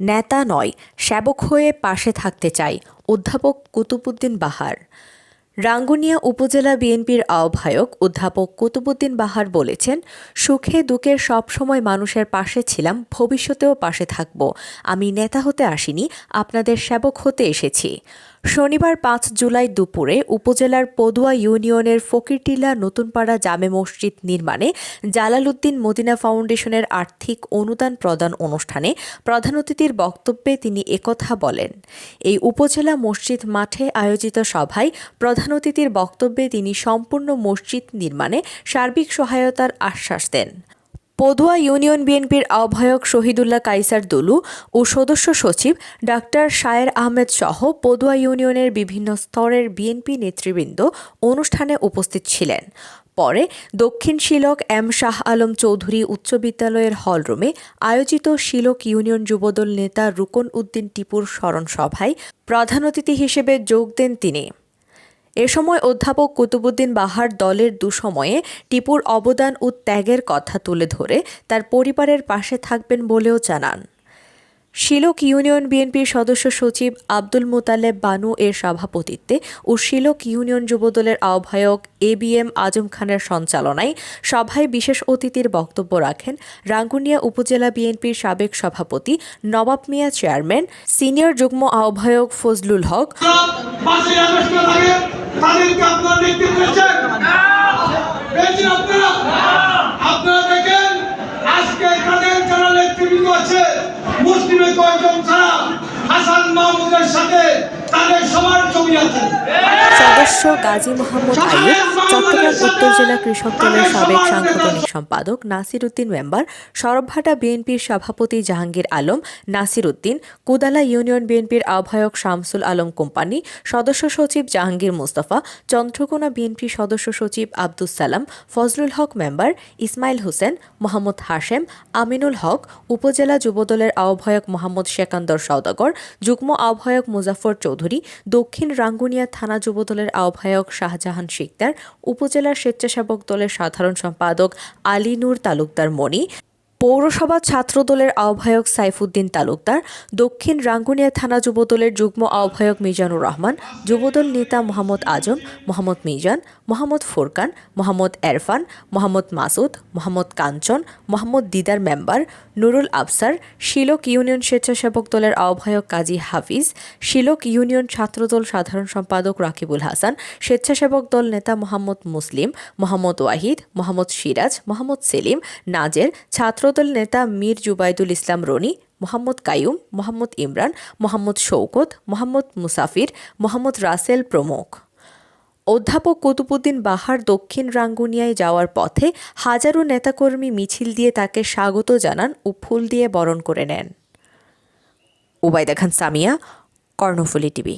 নেতা নয়, সেবক হয়ে পাশে থাকতে চাই অধ্যাপক কুতুবুদ্দিন বাহার। রাঙ্গুনিয়া উপজেলা বিএনপির আহ্বায়ক অধ্যাপক কুতুবুদ্দিন বাহার বলেছেন, সুখে দুঃখে সবসময় মানুষের পাশে ছিলাম, ভবিষ্যতেও পাশে থাকব। আমি নেতা হতে আসিনি, আপনাদের সেবক হতে এসেছি। শনিবার পাঁচ জুলাই দুপুরে উপজেলার পদুয়া ইউনিয়নের ফকিরটিলা নতুনপাড়া জামে মসজিদ নির্মাণে জালালউদ্দিন মদিনা ফাউন্ডেশনের আর্থিক অনুদান প্রদান অনুষ্ঠানে প্রধান অতিথির বক্তব্যে তিনি একথা বলেন। এই উপজেলা মসজিদ মাঠে আয়োজিত সভায় প্রধান অতিথির বক্তব্যে তিনি সম্পূর্ণ মসজিদ নির্মাণে সার্বিক সহায়তার আশ্বাস দেন। পদুয়া ইউনিয়ন বিএনপির আহ্বায়ক শহীদুল্লাহ কাইসার দুলু ও সদস্য সচিব ডাক্তার শায়ের আহমেদ সহ পদুয়া ইউনিয়নের বিভিন্ন স্তরের বিএনপি নেতৃবৃন্দ অনুষ্ঠানে উপস্থিত ছিলেন। পরে দক্ষিণ শিলক এম শাহ আলম চৌধুরী উচ্চ বিদ্যালয়ের হলরুমে আয়োজিত শিলক ইউনিয়ন যুবদল নেতা রুকন উদ্দিন টিপুর স্মরণ সভায় প্রধান অতিথি হিসেবে যোগ দেন তিনি। এ সময় অধ্যাপক কুতুবুদ্দিন বাহার দলের দুসময়ে টিপুর অবদান ও ত্যাগের কথা তুলে ধরে তার পরিবারের পাশে থাকবেন বলেও জানান। শিলক ইউনিয়ন বিএনপির সদস্য সচিব আব্দুল মোতালেব বানু এর সভাপতিত্বে ও শিলক ইউনিয়ন যুবদলের আহ্বায়ক এ বি এম আজম খানের সঞ্চালনায় সভায় বিশেষ অতিথির বক্তব্য রাখেন রাঙ্গুনিয়া উপজেলা বিএনপির সাবেক সভাপতি নবাব মিয়া চেয়ারম্যান, সিনিয়র যুগ্ম আহ্বায়ক ফজলুল হক। পাঁচই আগস্ট লাগে তাদেরকে আপনারা নেতৃত্ব দিচ্ছেন পেয়েছেন আপনারা আপনারা দেখেন আজকে তাদের যারা নেতৃবৃন্দ আছে মুসলিমে কয়েকজন ছাড়া হাসান মাহমুদের সাথে তাদের সবার ছবি আছে। সদস্য গাজী মোহাম্মদ আইয়ুব চট্টগ্রাম উত্তর জেলা কৃষক দলের সাবেক সাংগঠনিক সম্পাদক নাসির উদ্দিন মেম্বার সরবভাটা বিএনপির সভাপতি জাহাঙ্গীর আলম, নাসির উদ্দিন, কুদালা ইউনিয়ন বিএনপির আহ্বায়ক শামসুল আলম কোম্পানি, সদস্য সচিব জাহাঙ্গীর মুস্তফা, চন্দ্রকোনা বিএনপি সদস্য সচিব আব্দুস সালাম, ফজলুল হক মেম্বার ইসমাইল হোসেন, মোহাম্মদ হাশেম, আমিনুল হক, উপজেলা যুবদলের আহ্বায়ক মোহাম্মদ শেকান্দর সওদাগর, যুগ্ম আহ্বায়ক মুজাফর চৌধুরী, দক্ষিণ রাঙ্গুনিয়া থানা যুবদলের আহ্বায়ক শাহজাহান শিকদার উপজেলা স্বেচ্ছাসেবক দলের সাধারণ সম্পাদক আলী নূর তালুকদার মণি পৌরসভা ছাত্রদলের আহ্বায়ক সাইফুদ্দিন তালুকদার, দক্ষিণ রাঙ্গুনিয়া থানা যুবদলের যুগ্ম আহ্বায়ক মিজানুর রহমান, যুবদল নেতা মোহাম্মদ আজম, মোহাম্মদ মিজান, মোহাম্মদ ফুরকান, মোহাম্মদ এরফান, মোহাম্মদ মাসুদ, মোহাম্মদ কাঞ্চন, মোহাম্মদ দিদার মেম্বার, নুরুল আফসার, শিলক ইউনিয়ন স্বেচ্ছাসেবক দলের আহ্বায়ক কাজী হাফিজ, শিলক ইউনিয়ন ছাত্রদল সাধারণ সম্পাদক রাকিবুল হাসান, স্বেচ্ছাসেবক দল নেতা মোহাম্মদ মুসলিম, মোহাম্মদ ওয়াহিদ, মোহাম্মদ সিরাজ, মোহাম্মদ সেলিম, নাজের ছাত্রদল নেতা মীর জুবাইদুল ইসলাম রনি, মোহাম্মদ কায়ুম মোহাম্মদ ইমরান, মোহাম্মদ শৌকত মোহাম্মদ মুসাফির, মোহাম্মদ রাসেল প্রমুখ। অধ্যাপক কুতুবুদ্দিন বাহার দক্ষিণ রাঙ্গুনিয়ায় যাওয়ার পথে হাজারো নেতাকর্মী মিছিল দিয়ে তাকে স্বাগত জানান ও ফুল দিয়ে বরণ করে নেন। উবাইদা খান সামিয়া, কর্ণফুলি টিভি।